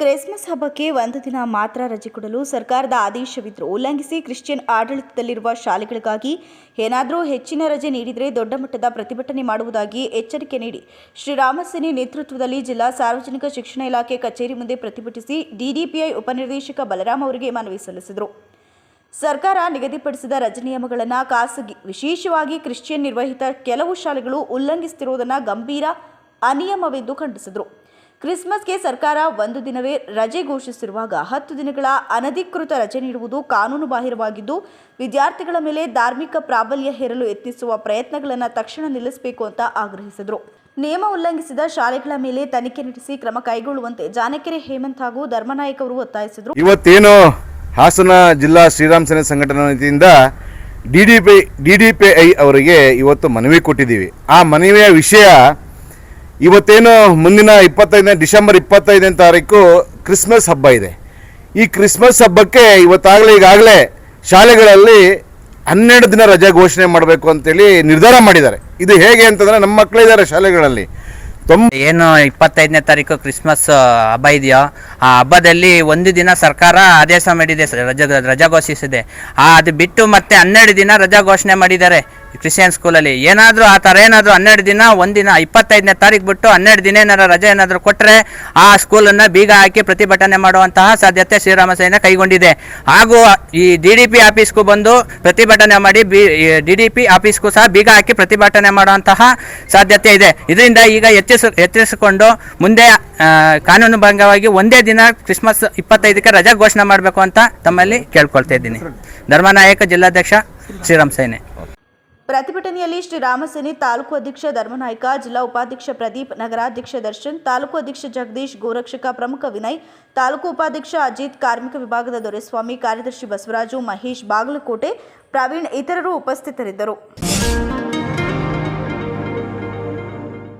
Christmas ಹಬ್ಬಕ್ಕೆ ಒಂದು ದಿನ ಮಾತ್ರ ರಜೆ ಕೊಡಲು ಸರ್ಕಾರದ ಆದೇಶವಿದ್ದರೂ ಉಲ್ಲಂಘಿಸಿ ಕ್ರಿಶ್ಚಿಯನ್ ಆಡಳಿತದಲ್ಲಿರುವ ಶಾಲೆಗಳಿಗಾಗಿ ಏನಾದರೂ ಹೆಚ್ಚಿನ ರಜೆ ನೀಡಿದರೆ ದೊಡ್ಡ ಮಟ್ಟದ ಪ್ರತಿಭಟನೆ ಮಾಡುವುದಾಗಿ ಎಚ್ಚರಿಕೆ ನೀಡಿ ಶ್ರೀರಾಮಸೇನೆ ನೇತೃತ್ವದಲ್ಲಿ ಜಿಲ್ಲಾ ಸಾರ್ವಜನಿಕ ಶಿಕ್ಷಣ ಇಲಾಖೆ ಕಚೇರಿ ಮುಂದೆ ಪ್ರತಿಭಟಿಸಿ ಡಿಡಿಪಿಐ ಉಪನಿರ್ದೇಶಕ ಬಲರಾಮ್ ಅವರಿಗೆ ಮನವಿ ಸಲ್ಲಿಸಿದರು. ಸರ್ಕಾರ ನಿಗದಿಪಡಿಸಿದ ರಜೆ ನಿಯಮಗಳನ್ನು ಖಾಸಗಿ, ವಿಶೇಷವಾಗಿ ಕ್ರಿಶ್ಚಿಯನ್ ನಿರ್ವಹಿತ ಕೆಲವು ಶಾಲೆಗಳು ಉಲ್ಲಂಘಿಸುತ್ತಿರುವುದನ್ನು ಗಂಭೀರ ಅನಿಯಮವೆಂದು ಖಂಡಿಸಿದರು. ಕ್ರಿಸ್ಮಸ್ಗೆ ಸರ್ಕಾರ ಒಂದು ದಿನವೇ ರಜೆ ಘೋಷಿಸಿರುವಾಗ ಹತ್ತು ದಿನಗಳ ಅನಧಿಕೃತ ರಜೆ ನೀಡುವುದು ಕಾನೂನು ಬಾಹಿರವಾಗಿದ್ದು, ವಿದ್ಯಾರ್ಥಿಗಳ ಮೇಲೆ ಧಾರ್ಮಿಕ ಪ್ರಾಬಲ್ಯ ಹೇರಲು ಯತ್ನಿಸುವ ಪ್ರಯತ್ನಗಳನ್ನು ತಕ್ಷಣ ನಿಲ್ಲಿಸಬೇಕು ಅಂತ ಆಗ್ರಹಿಸಿದರು. ನಿಯಮ ಉಲ್ಲಂಘಿಸಿದ ಶಾಲೆಗಳ ಮೇಲೆ ತನಿಖೆ ನಡೆಸಿ ಕ್ರಮ ಕೈಗೊಳ್ಳುವಂತೆ ಜಾನಕೆರೆ ಹೇಮಂತ್ ಹಾಗೂ ಧರ್ಮನಾಯಕ್ ಅವರು ಒತ್ತಾಯಿಸಿದರು. ಇವತ್ತೇನು ಹಾಸನ ಜಿಲ್ಲಾ ಶ್ರೀರಾಮ್ ಸೇನೆ ಸಂಘಟನಾ ವತಿಯಿಂದ D D P, D D P I ಅವರಿಗೆ ಇವತ್ತು ಮನವಿ ಕೊಟ್ಟಿದ್ದೀವಿ. ಆ ಮನವಿಯ ವಿಷಯ ಇವತ್ತೇನು ಮುಂದಿನ ಇಪ್ಪತ್ತೈದನೇ, ಡಿಸೆಂಬರ್ ಇಪ್ಪತ್ತೈದನೇ ತಾರೀಕು ಕ್ರಿಸ್ಮಸ್ ಹಬ್ಬ ಇದೆ. ಈ ಕ್ರಿಸ್ಮಸ್ ಹಬ್ಬಕ್ಕೆ ಇವತ್ತಾಗಲೇ, ಈಗಾಗಲೇ ಶಾಲೆಗಳಲ್ಲಿ ಹನ್ನೆರಡು ದಿನ ರಜೆ ಘೋಷಣೆ ಮಾಡಬೇಕು ಅಂತೇಳಿ ನಿರ್ಧಾರ ಮಾಡಿದ್ದಾರೆ. ಇದು ಹೇಗೆ ಅಂತಂದರೆ ನಮ್ಮ ಮಕ್ಕಳಿದ್ದಾರೆ ಶಾಲೆಗಳಲ್ಲಿ. ತುಂಬ ಏನು ಇಪ್ಪತ್ತೈದನೇ ತಾರೀಕು ಕ್ರಿಸ್ಮಸ್ ಹಬ್ಬ ಇದೆಯೋ, ಆ ಹಬ್ಬದಲ್ಲಿ ಒಂದು ದಿನ ಸರ್ಕಾರ ಆದೇಶ ಮಾಡಿದೆ ರಜ, ರಜಾ ಘೋಷಿಸಿದೆ. ಅದು ಬಿಟ್ಟು ಮತ್ತೆ ಹನ್ನೆರಡು ದಿನ ರಜಾ ಘೋಷಣೆ ಮಾಡಿದ್ದಾರೆ. ಕ್ರಿಶ್ಚಿಯನ್ ಸ್ಕೂಲಲ್ಲಿ ಏನಾದರೂ ಆ ಥರ ಏನಾದರೂ ಹನ್ನೆರಡು ದಿನ ಒಂದಿನ ಇಪ್ಪತ್ತೈದನೇ ತಾರೀಕು ಬಿಟ್ಟು ಹನ್ನೆರಡು ದಿನ ಏನಾರು ರಜೆ ಏನಾದರೂ ಕೊಟ್ಟರೆ ಆ ಸ್ಕೂಲನ್ನು ಬೀಗ ಹಾಕಿ ಪ್ರತಿಭಟನೆ ಮಾಡುವಂತಹ ಸಾಧ್ಯತೆ ಶ್ರೀರಾಮ ಸೇನೆ ಕೈಗೊಂಡಿದೆ. ಹಾಗೂ ಈ ಡಿ ಡಿ ಪಿ ಆಫೀಸ್ಗೂ ಬಂದು ಪ್ರತಿಭಟನೆ ಮಾಡಿ ಬಿ ಡಿ ಡಿ ಪಿ ಆಫೀಸ್ಗೂ ಸಹ ಬೀಗ ಹಾಕಿ ಪ್ರತಿಭಟನೆ ಮಾಡುವಂತಹ ಸಾಧ್ಯತೆ ಇದೆ. ಇದರಿಂದ ಈಗ ಎಚ್ಚರಿಸ ಎಚ್ಚರಿಸಿಕೊಂಡು ಮುಂದೆ ಕಾನೂನುಭಂಗವಾಗಿ ಕಾನೂನು ಭಂಗವಾಗಿ ಒಂದೇ ದಿನ ಕ್ರಿಸ್ಮಸ್ ಇಪ್ಪತ್ತೈದಕ್ಕೆ ರಜಾ ಘೋಷಣೆ ಮಾಡಬೇಕು ಅಂತ ತಮ್ಮಲ್ಲಿ ಕೇಳ್ಕೊಳ್ತಾ ಇದ್ದೀನಿ. ಧರ್ಮನಾಯಕ ಜಿಲ್ಲಾಧ್ಯಕ್ಷ ಶ್ರೀರಾಮ್ ಸೇನೆ. ಪ್ರತಿಭಟನೆಯಲ್ಲಿ ಶ್ರೀರಾಮಸೇನೆ ತಾಲೂಕು ಅಧ್ಯಕ್ಷ ಧರ್ಮನಾಯ್ಕ, ಜಿಲ್ಲಾ ಉಪಾಧ್ಯಕ್ಷ ಪ್ರದೀಪ್, ನಗರಾಧ್ಯಕ್ಷ ದರ್ಶನ್, ತಾಲೂಕು ಅಧ್ಯಕ್ಷ ಜಗದೀಶ್, ಗೋರಕ್ಷಕ ಪ್ರಮುಖ ವಿನಯ್, ತಾಲೂಕು ಉಪಾಧ್ಯಕ್ಷ ಅಜಿತ್, ಕಾರ್ಮಿಕ ವಿಭಾಗದ ದೊರೆಸ್ವಾಮಿ, ಕಾರ್ಯದರ್ಶಿ ಬಸವರಾಜು, ಮಹೇಶ್ ಬಾಗಲಕೋಟೆ, ಪ್ರವೀಣ್ ಇತರರು ಉಪಸ್ಥಿತರಿದ್ದರು.